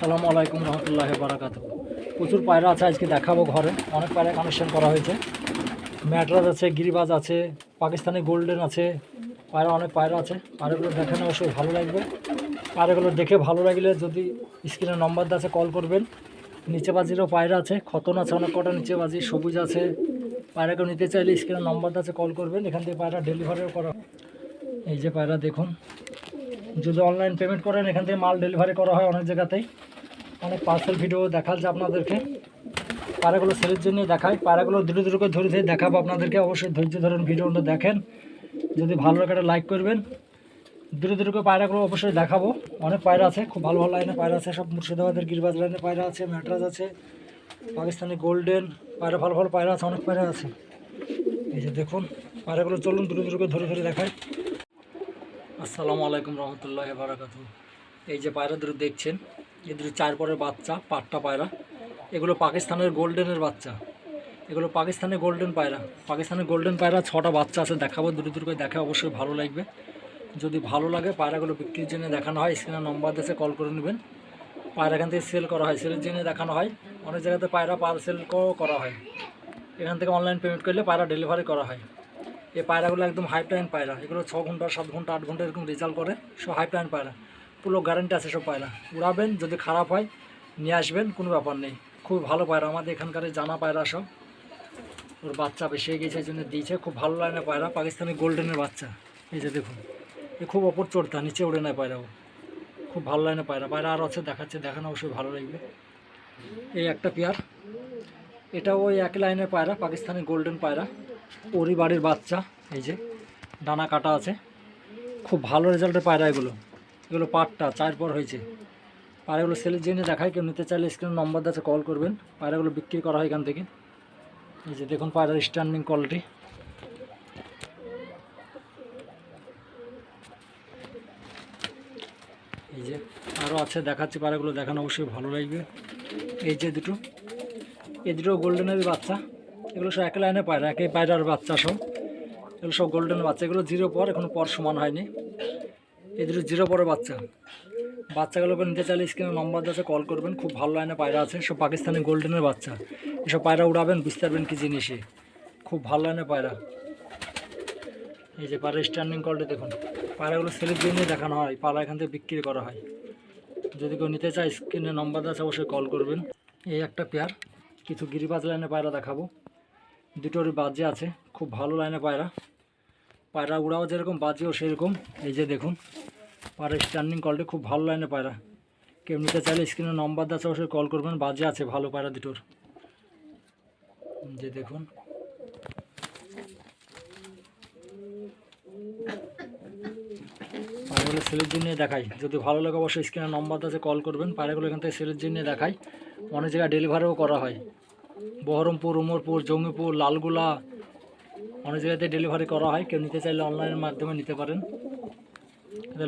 আসসালামু আলাইকুম রহমতুল্লাহ বারাকাত প্রচুর পায়রা আছে, আজকে দেখাবো ঘরে। অনেক পায়রা কানেকশন করা হয়েছে। ম্যাটরাজ আছে, গিরিবাজ আছে, পাকিস্তানি গোল্ডেন আছে, পায়রা অনেক পায়রা আছে। পায়রাগুলো দেখানো অবশ্যই ভালো লাগবে। পায়রাগুলো দেখে ভালো লাগলে যদি স্ক্রিনে নম্বর আছে, কল করবেন। নিচে বাজিরও পায়রা আছে, খতন আছে অনেক কটা নিচে বাজি সবুজ আছে। পায়রাগুলো নিতে চাইলে স্ক্রিনে নম্বর আছে, কল করবেন। এখান থেকে পায়রা ডেলিভারিও করা এই যে পায়রা দেখুন। যদি অনলাইন পেমেন্ট করেন, এখান থেকে মাল ডেলিভারি করা হয় অনেক জায়গাতেই। অনেক পার্সেল ভিডিও দেখাচ্ছে আপনাদেরকে। পায়রাগুলো সেলের জন্য দেখায়। পায়রাগুলো ধীরে ধীরে করে ধরে ধরে দেখাবো আপনাদেরকে। অবশ্যই ধৈর্য ধরেন ভিডিওটা দেখেন। যদি ভালো লাগে একটা লাইক করবেন। ধীরে ধীরে করে পায়রাগুলো অবশ্যই দেখাবো। অনেক পায়রা আছে, খুব ভালো ভালো লাইনে পায়রা আছে। সব মুর্শিদাবাদের, গিরবাজ লাইনে পায়রা আছে, ম্যাটরাজ আছে, পাকিস্তানি গোল্ডেন, পায়রা ভালো ভালো পায়রা আছে, অনেক পায়রা আছে। এই যে দেখুন, পায়রাগুলো চলুন দূরে দূরে ধরে ধরে দেখায়। আসসালামু আলাইকুম রহমতুল্লাহ বারাকাতু এই যে পায়রা দুটো দেখছেন, এই দুটো চার পরের বাচ্চা পাট্টা পায়রা। এগুলো পাকিস্তানের গোল্ডেনের বাচ্চা। এগুলো পাকিস্তানের গোল্ডেন পায়রা। পাকিস্তানের গোল্ডেন পায়রা ছটা বাচ্চা আছে, দেখাবো, দুটো দুটো করে দেখে অবশ্যই ভালো লাগবে। যদি ভালো লাগে পায়রাগুলো বিক্রির জন্য দেখানো হয়, স্ক্রিনে নম্বর দিয়েছে, কল করে নেবেন। পায়রা এখান থেকে সেল করা হয় সেলের জন্য দেখানো হয়। অনেক জায়গাতে পায়রা পার্সেল করা হয়। এখান থেকে অনলাইন পেমেন্ট করলে পায়রা ডেলিভারি করা হয়। এই পায়রাগুলো একদম হাই টাইম পায়রা। এগুলো ছ ঘণ্টা, সাত ঘণ্টা, আট ঘণ্টা এরকম রেজাল্ট করে। সব হাই টাইম পায়রা। পুরো গ্যারেন্টি আছে সব পায়রা। উড়াবেন, যদি খারাপ হয়, নিয়ে আসবেন, কোনো ব্যাপার নেই। খুব ভালো পায়রা, আমাদের এখানকার জানা পায়রা সব। ওর বাচ্চা বেশি গেছে জন্য দিয়েছে। খুব ভালো লাইনে পায়রা, পাকিস্তানি গোল্ডেনের বাচ্চা। এই যে দেখুন, এ খুব অপর চড়তা, নিচে উড়ে নেয় পায়রাও খুব ভালো লাইনে পায়রা। পায়রা আরও আছে, দেখাচ্ছে, দেখানো অবশ্যই ভালো লাগবে। এই একটা পেয়ার। এটা ওই এক লাইনের পায়রা, পাকিস্তানি গোল্ডেন পায়রা। ওরই বাড়ির বাচ্চা, এই যে ডানা কাটা আছে। খুব ভালো রেজাল্টের পায়রা এগুলো। এগুলো পাটটা চার পর হয়েছে। পাড়াগুলো সেলের জন্য দেখায় কেউ নিতে চাইলে স্ক্রিন নম্বর আছে কল করবেন। পায়রাগুলো বিক্রি করা হয় এখান থেকে। এই যে দেখুন পায়রার স্ট্যান্ডিং কোয়ালিটি এই যে আরও আছে, দেখাচ্ছি পায়রাগুলো দেখানো অবশ্যই ভালো লাগবে। এই যে দুটো, এই দুটো গোল্ডেনের বাচ্চা। এগুলো সব এক লাইনে পায়রা, একই পায়রার বাচ্চা সব। এগুলো সব গোল্ডেন বাচ্চা। এগুলো জিরো পর, এখনও পর সমান হয়নি। এই দুটো জিরো পরের বাচ্চা। বাচ্চাগুলোকে নিতে চাইলে স্ক্রিনে নম্বর আছে কল করবেন, খুব ভালো লাইনে পায়রা আছে, সব পাকিস্তানি গোল্ডেনের বাচ্চা। এসব পায়রা উড়াবেন, বুঝতে পারবেন কী জিনিসে খুব ভালো লাইনে পায়রা। এই যে পায়রা স্ট্যান্ডিং কলটা দেখুন, পায়রাগুলো সেলের জন্যই দেখানো হয়, পায়রা এখান থেকে বিক্রি করা হয়। যদি কেউ নিতে চায় স্ক্রিনে নম্বর আছে, অবশ্যই কল করবেন। এই একটা পেয়ার কিছু গিরিবাজ লাইনে পায়রা দেখাবো। দুটোর বাজে আছে, খুব ভালো লাইনে পায়রা। পায়রা উড়াও যেরকম, বাজেও সেরকম। এই যে দেখুন, পায়রা স্ট্যান্ডিং কলটা খুব ভালো লাইনে পায়রা। কেউ নিতে চাইলে স্ক্রিনে নম্বর আছে, অবশ্যই কল করবেন। বাজে আছে, ভালো পায়রা দুটোর। যে দেখুন। পায়রাগুলো সেলের জন্য দেখাই। যদি ভালো লাগে অবশ্যই স্ক্রিনে নম্বর আছে কল করবেন। পায়রাগুলো এখান থেকে সেলের জন্য দেখাই। অনেক জায়গায় ডেলিভারিও করা হয়। বহরমপুর, উমরপুর, জঙ্গিপুর, লালগুলা অনেক জায়গাতে ডেলিভারি করা হয়। কেউ নিতে চাইলে অনলাইনের মাধ্যমে নিতে পারেন।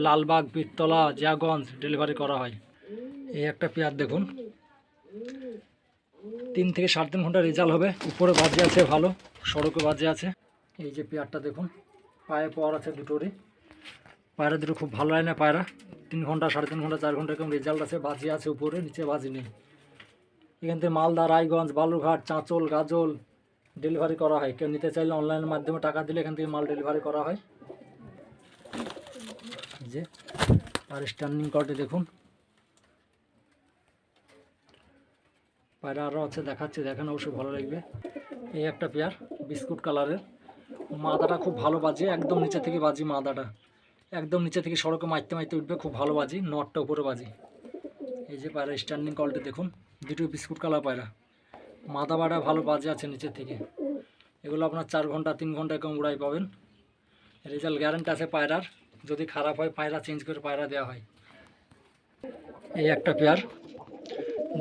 লালবাগ, বীরতলা, জিয়াগঞ্জ ডেলিভারি করা হয়। এই একটা পেয়ার দেখুন। তিন থেকে সাড়ে তিন ঘণ্টা রেজাল্ট হবে। উপরে বাজে আছে ভালো, সড়কে বাজে আছে। এই যে পেয়ারটা দেখুন, পায়ে পর আছে দুটোরই। পায়রা দুটো খুব ভালো লাইনে পায়রা। তিন ঘণ্টা, সাড়ে তিন ঘণ্টা, চার ঘণ্টা এরকম রেজাল্ট আছে। বাজি আছে উপরে, নিচে বাজি নেই। এখান থেকে মালদা, রায়গঞ্জ, বালুরঘাট, চাঁচল, গাজল ডেলিভারি করা হয়। কেউ নিতে চাইলে অনলাইনের মাধ্যমে টাকা দিলে এখান থেকে মাল ডেলিভারি করা হয়। যে, আর স্ট্যান্ডিং কর্ডে দেখুন। পায়রা আরও আছে, দেখাচ্ছে, দেখেন, অবশ্যই ভালো লাগবে। এই একটা পেয়ার, বিস্কুট কালারের। মাদাটা খুব ভালো বাজে, একদম নিচে থেকে বাজি মাদাটা। একদম নিচে থেকে সড়কে মারতে মারতে উঠবে, খুব ভালো বাজি, নটটা উপরে বাজি। এই যে পায়রা স্ট্যান্ডিং কলটা দেখুন, দুটো বিস্কুট কালার পায়রা। মাথা বাড়া ভালো বাজে আছে নিচের থেকে। এগুলো আপনার চার ঘণ্টা, তিন ঘণ্টা এরকম উড়াই পাবেন। রেজাল্ট গ্যারান্টি আছে পায়রার। যদি খারাপ হয়, পায়রা চেঞ্জ করে পায়রা দেওয়া হয়। এই একটা পেয়ার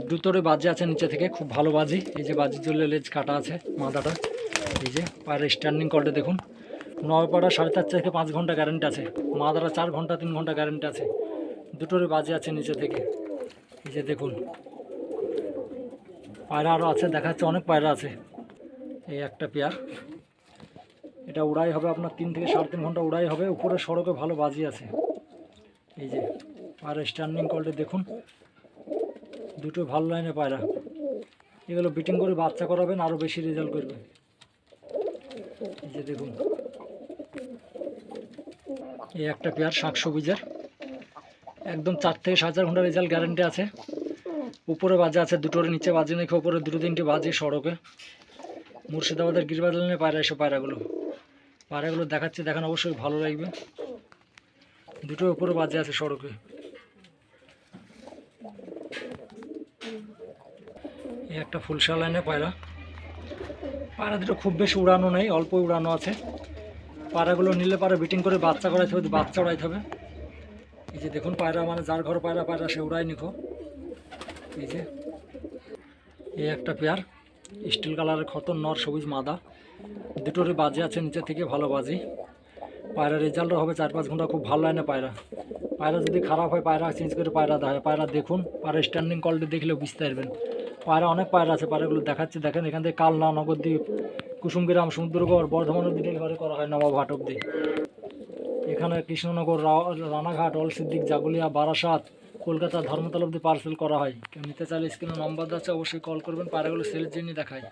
দুটোরে বাজে আছে নিচে থেকে, খুব ভালো বাজি। এই যে বাজির জন্য লেজ কাটা আছে মাথাটা এই যে পায়রা স্ট্যান্ডিং কলটা দেখুন। নয় পাড়া সাড়ে চার থেকে পাঁচ ঘণ্টা গ্যারেন্টি আছে। মাদারা চার ঘণ্টা, তিন ঘণ্টা গ্যারেন্টি আছে। দুটোরে বাজে আছে নিচে থেকে। এই যে দেখুন। পায়রা আরও আছে, দেখা যাচ্ছে অনেক পায়রা আছে। এই একটা পেয়ার। এটা উড়াই হবে আপনার তিন থেকে সাড়ে তিন ঘণ্টা উড়াই হবে। উপরে সড়কে ভালো বাজি আছে। এই যে, পায়রা স্ট্যান্ডিং কলটা দেখুন। দুটো ভালো লাইনে পায়রা। এগুলো বিটিং করে বাচ্চা করাবেন আরও বেশি রেজাল্ট করবে। এই যে দেখুন। এই একটা পেয়ার শাক সবুজের একদম চার থেকে সাড়ে চার ঘণ্টা রেজাল্ট গ্যারেন্টি আছে। উপরে বাজে আছে, দুটোর নিচে বাজে নাকি উপরে, দুটো তিনটে বাজে সড়কে। মুর্শিদাবাদের গিরিবাজ লাইনে পায়রা এসব পায়রাগুলো। পায়রাগুলো দেখাচ্ছে, দেখানো অবশ্যই ভালো লাগবে। দুটো উপরে বাজে আছে সড়কে। এই একটা ফুলশা লাইনে পায়রা। পায়রা দুটো খুব বেশি উড়ানো নেই, অল্প উড়ানো আছে। পায়রাগুলো নিলে পারে বিটিং করে বাচ্চা করাইতে হবে, বাচ্চা উড়াইতে হবে। এই যে দেখুন পায়রা মানে যার ঘর পায়রা পায়রা সে উড়াই নিখো। এই একটা পেয়ার, স্টিল কালারের ক্ষত নর সবুজ মাদা। দুটোরই বাজে আছে নিচে থেকে, ভালো বাজি। পায়রা রেজাল্টও হবে চার পাঁচ ঘণ্টা, খুব ভালো লাইনে পায়রা। পায়রা যদি খারাপ হয়, পায়রা চেঞ্জ করে পায়রা দেয়। পায়রা দেখুন, পায়রা স্ট্যান্ডিং কলটি দেখলেও বুঝতে পারবেন। পায়রা অনেক পায়রা আছে, পায়রাগুলো দেখাচ্ছে। দেখেন, এখান থেকে কালনা নগরদ্বীপ কুসুমগ্রাম সমুদ্রগড় বর্ধমান অব্দি ডেলিভারি করা হয় নবাবহাট অব্দি এখানে কৃষ্ণনগর রানাঘাট, অলসিদ্দিক, জাগুলিয়া, বারাসাত কলকাতা ধর্মতলা অব্দি পার্সেল করা হয়। কেউ নিতে চাইলে স্ক্রিনে নম্বর দেওয়া আছে, অবশ্যই কল করবেন। পায়রাগুলো সেলের জন্য দেখায়।